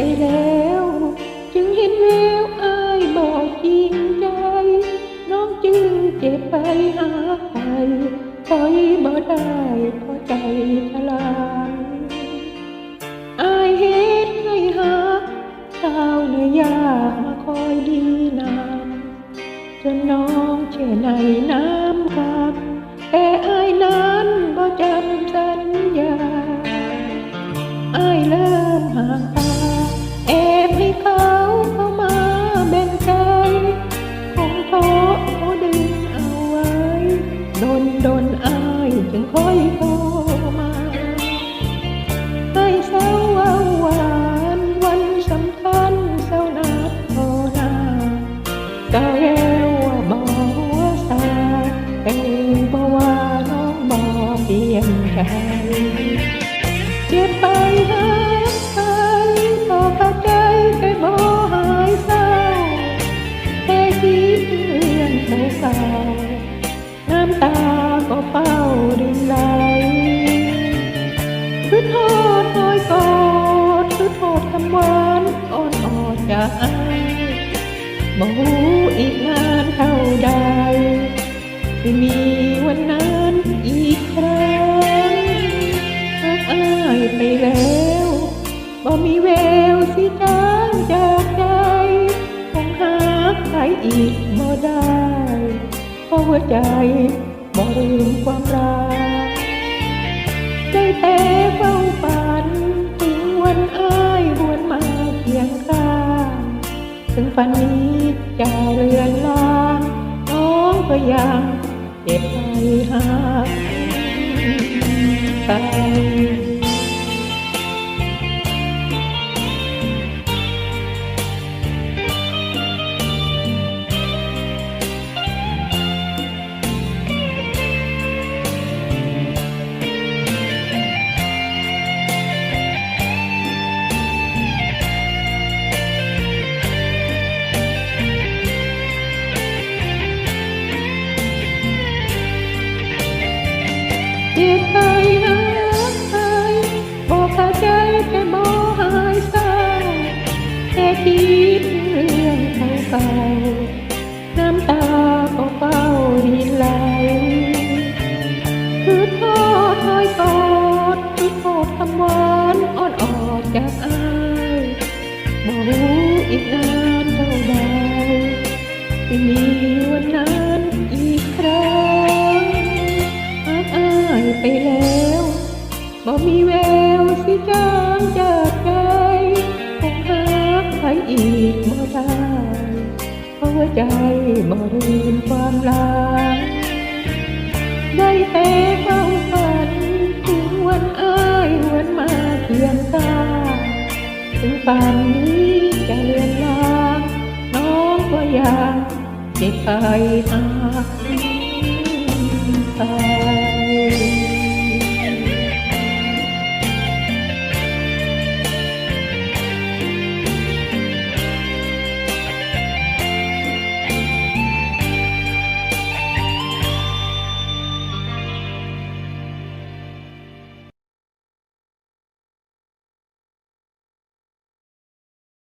ไปแล้ว จึงเห็นแววอายบอกจริงใจ น้องจึงเจ็บไปหาใครคอยบ่ได้เพราะใจชลาอายเห็นให้หาสาวเนื้ยากมาคอยดีนานจนน้องเชื่อในนะ เฝ้าดึงไหลคือโทษคอยกอดคือโทษคำหวานอ่อนอ่อนจากอายบ่ฮู้อีกนานเท่าใดที่มีวันนั้นอีกครั้งหากอายไปแล้วบ่มีแววสิจางจากใจคงหาใครอีกบ่ได้เพราะหัวใจ ลืมความรักใจแต่เฝ้าฝันถึงวันอ้ายบวนมาเคียงข้างถึงฝันนี้จะเลือนลางน้องก็ยังเจ็บไปหาไป รื่องเก่าน้ำตาก็เฝ้ารินไหลคือโทษคอยกอดคือโทษคำหวานอ่อนออกจากอายบ่รู้อีกนานเท่าใดที่มีวันนั้นอีกครั้งหากอายไปแล้วบ่มีแววสิจางจา วใจบ่ลืมความลาได้แต่เฝ้าฝันถึงวันเอ้ายหวนมาเคียงตาถึงป่านนี้จะเลือนลางน้องก็ยังเจ็บไปตาตา